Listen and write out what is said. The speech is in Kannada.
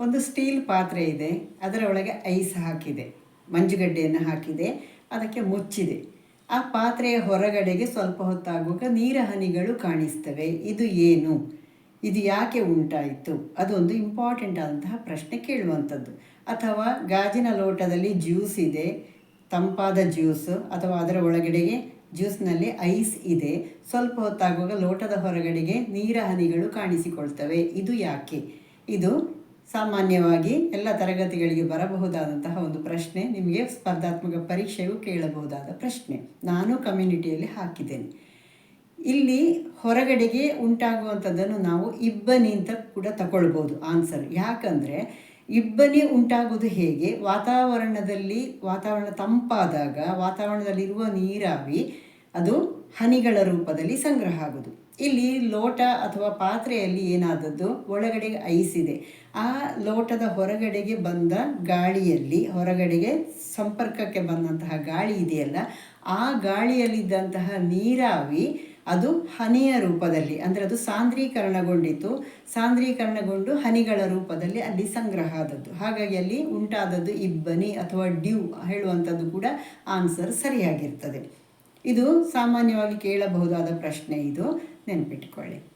ಒಂದು ಸ್ಟೀಲ್ ಪಾತ್ರೆ ಇದೆ ಅದರ ಒಳಗೆ ಐಸ್ ಹಾಕಿದೆ, ಮಂಜುಗಡ್ಡೆಯನ್ನು ಹಾಕಿದೆ, ಅದಕ್ಕೆ ಮುಚ್ಚಿದೆ. ಆ ಪಾತ್ರೆಯ ಹೊರಗಡೆಗೆ ಸ್ವಲ್ಪ ಹೊತ್ತಾಗುವಾಗ ನೀರ ಹನಿಗಳು ಕಾಣಿಸ್ತವೆ. ಇದು ಏನು? ಇದು ಯಾಕೆ ಉಂಟಾಯಿತು? ಅದೊಂದು ಇಂಪಾರ್ಟೆಂಟ್ ಆದಂತಹ ಪ್ರಶ್ನೆ ಕೇಳುವಂಥದ್ದು. ಅಥವಾ ಗಾಜಿನ ಲೋಟದಲ್ಲಿ ಜ್ಯೂಸ್ ಇದೆ, ತಂಪಾದ ಜ್ಯೂಸ್, ಅಥವಾ ಅದರ ಒಳಗಡೆಗೆ ಜ್ಯೂಸ್ನಲ್ಲಿ ಐಸ್ ಇದೆ. ಸ್ವಲ್ಪ ಹೊತ್ತಾಗುವಾಗ ಲೋಟದ ಹೊರಗಡೆಗೆ ನೀರ ಹನಿಗಳು ಕಾಣಿಸಿಕೊಳ್ತವೆ. ಇದು ಯಾಕೆ? ಇದು ಸಾಮಾನ್ಯವಾಗಿ ಎಲ್ಲ ತರಗತಿಗಳಿಗೆ ಬರಬಹುದಾದಂತಹ ಒಂದು ಪ್ರಶ್ನೆ, ನಿಮಗೆ ಸ್ಪರ್ಧಾತ್ಮಕ ಪರೀಕ್ಷೆಗೂ ಕೇಳಬಹುದಾದ ಪ್ರಶ್ನೆ. ನಾನು ಕಮ್ಯುನಿಟಿಯಲ್ಲಿ ಹಾಕಿದ್ದೇನೆ. ಇಲ್ಲಿ ಹೊರಗಡೆಗೆ ಉಂಟಾಗುವಂಥದ್ದನ್ನು ನಾವು ಇಬ್ಬನಿ ಅಂತ ಕೂಡ ತಗೊಳ್ಬೋದು ಆನ್ಸರ್. ಯಾಕಂದರೆ ಇಬ್ಬನಿ ಉಂಟಾಗುವುದು ಹೇಗೆ? ವಾತಾವರಣದಲ್ಲಿ, ವಾತಾವರಣ ತಂಪಾದಾಗ, ವಾತಾವರಣದಲ್ಲಿರುವ ನೀರಾವಿ ಅದು ಹನಿಗಳ ರೂಪದಲ್ಲಿ ಸಂಗ್ರಹ ಆಗೋದು ಇಲ್ಲಿ ಲೋಟ ಅಥವಾ ಪಾತ್ರೆಯಲ್ಲಿ ಏನಾದದ್ದು ಒಳಗಡೆ ಐಸ್ ಇದೆ ಆ ಲೋಟದ ಹೊರಗಡೆಗೆ ಬಂದ ಗಾಳಿಯಲ್ಲಿ, ಹೊರಗಡೆಗೆ ಸಂಪರ್ಕಕ್ಕೆ ಬಂದಂತಹ ಗಾಳಿ ಇದೆಯಲ್ಲ, ಆ ಗಾಳಿಯಲ್ಲಿದ್ದಂತಹ ನೀರಾವಿ ಅದು ಹನಿಯ ರೂಪದಲ್ಲಿ, ಅಂದರೆ ಅದು ಸಾಂದ್ರೀಕರಣಗೊಂಡಿತು ಸಾಂದ್ರೀಕರಣಗೊಂಡು ಹನಿಗಳ ರೂಪದಲ್ಲಿ ಅಲ್ಲಿ ಸಂಗ್ರಹ ಆದದ್ದು. ಹಾಗಾಗಿ ಅಲ್ಲಿ ಉಂಟಾದದ್ದು ಇಬ್ಬನಿ ಅಥವಾ ಡ್ಯೂ ಹೇಳುವಂಥದ್ದು ಕೂಡ ಆನ್ಸರ್ ಸರಿಯಾಗಿರ್ತದೆ. ಇದು ಸಾಮಾನ್ಯವಾಗಿ ಕೇಳಬಹುದಾದ ಪ್ರಶ್ನೆ ಇದು. ನೆನಪಿಟ್ಟುಕೊಳ್ಳಿ